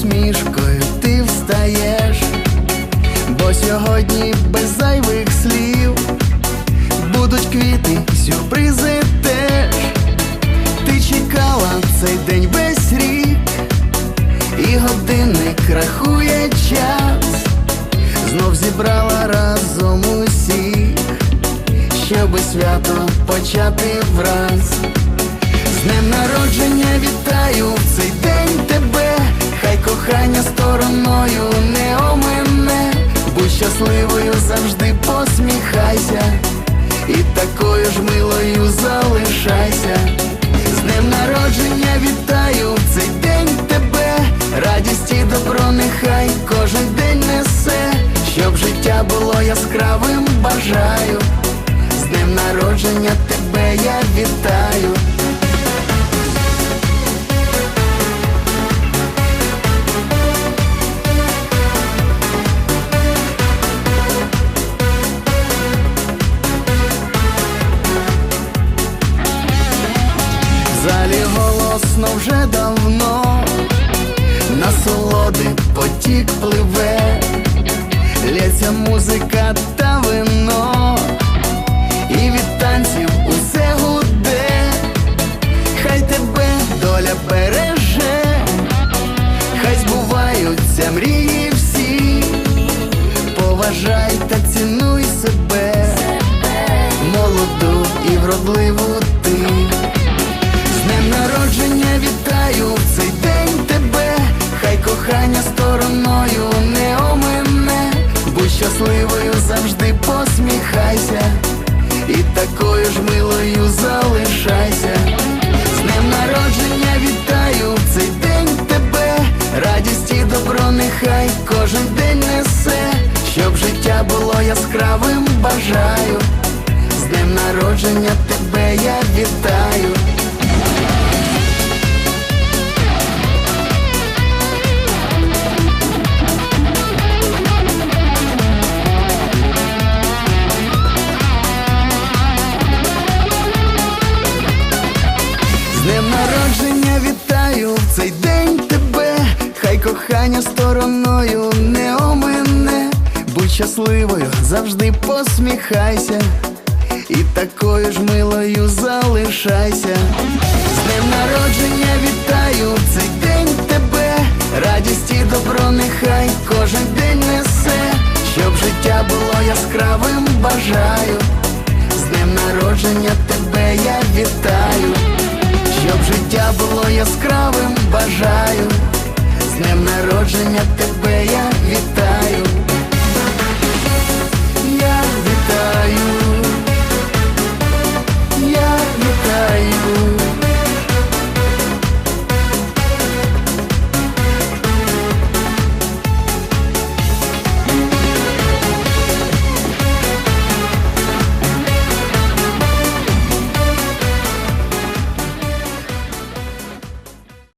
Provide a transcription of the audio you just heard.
усмішкою ти встаєш, бо сьогодні без зайвих слів будуть квіти, сюрпризи теж. Ти чекала цей день весь рік, і годинник рахує час, знов зібрала разом усіх, щоби свято почати враз. З днем народження вітаю в цей день кохання стороною не омине, будь щасливою завжди посміхайся, і такою ж милою залишайся. З днем народження вітаю в цей день тебе, радість і добро нехай кожен день несе, щоб життя було яскравим, бажаю. З днем народження тебе я вітаю. Залі голосно вже давно, насолоди потік пливе, лється музика та вино, і від танців усе гуде, хай тебе доля береже, хай збуваються мрії всі, поважай та цінуй себе, молоду і вродливу щасливою завжди посміхайся, і такою ж милою залишайся. З днем народження вітаю в цей день тебе, радість і добро нехай кожен день несе, щоб життя було яскравим, бажаю. З днем народження тебе я вітаю. Народження вітаю. В цей день тебе, хай кохання стороною не омине, будь щасливою, завжди посміхайся, і такою ж милою залишайся. З днем народження вітаю. В цей день тебе, радість і добро нехай кожен день несе, щоб життя було яскравим, бажаю. З днем народження тебе я вітаю, щоб життя було яскравим,